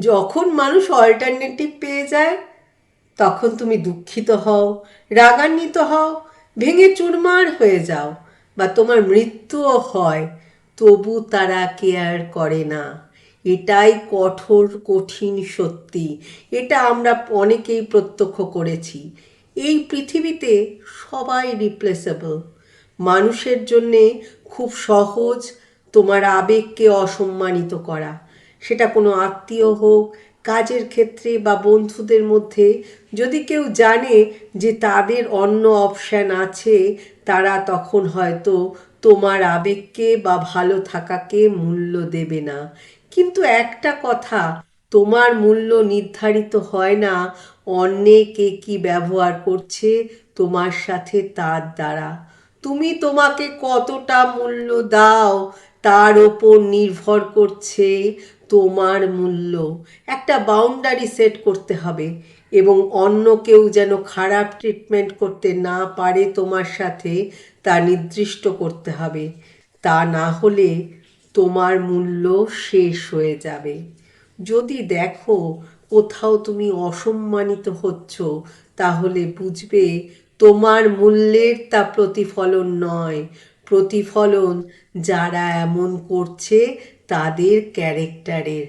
যখন মানুষ অল্টারনেটিভ পেয়ে যায়, তখন তুমি দুঃখিত হও, রাগান্বিত হও, ভেঙে চুরমার হয়ে যাও বা তোমার মৃত্যুও হয়, তবু তারা কেয়ার করে না। এটাই কঠোর, কঠিন সত্যি। এটা আমরা অনেকেই প্রত্যক্ষ করেছি। এই পৃথিবীতে সবাই রিপ্লেসেবল মানুষের জন্যে খুব সহজ তোমার আবেগকে অসম্মানিত করা। সেটা কোনো আত্মীয় হোক, কাজের ক্ষেত্রে বা বন্ধুদের মধ্যে। যদি কেউ জানে যে তাদের অন্য অপশান আছে, তারা তখন হয়তো তোমার আবেগকে বা ভালো থাকাকে মূল্য দেবে না। কিন্তু একটা কথা, তোমার মূল্য নির্ধারিত হয় না অন্যে কে কি ব্যবহার করছে তোমার সাথে তার দ্বারা। তুমি তোমাকে কতটা মূল্য দাও তার ওপর নির্ভর করছে তোমার মূল্য। একটা বাউন্ডারি সেট করতে হবে এবং অন্য কেউ যেন খারাপ ট্রিটমেন্ট করতে না পারে তোমার সাথে, তা নির্দিষ্ট করতে হবে। তা না হলে তোমার মূল্য শেষ হয়ে যাবে। যদি দেখো কোথাও তুমি অসম্মানিত হচ্ছ, তাহলে বুঝবে তোমার মূল্যের তা প্রতিফলন নয়। প্রতিফলন যারা এমন করছে তাদের ক্যারেক্টারের।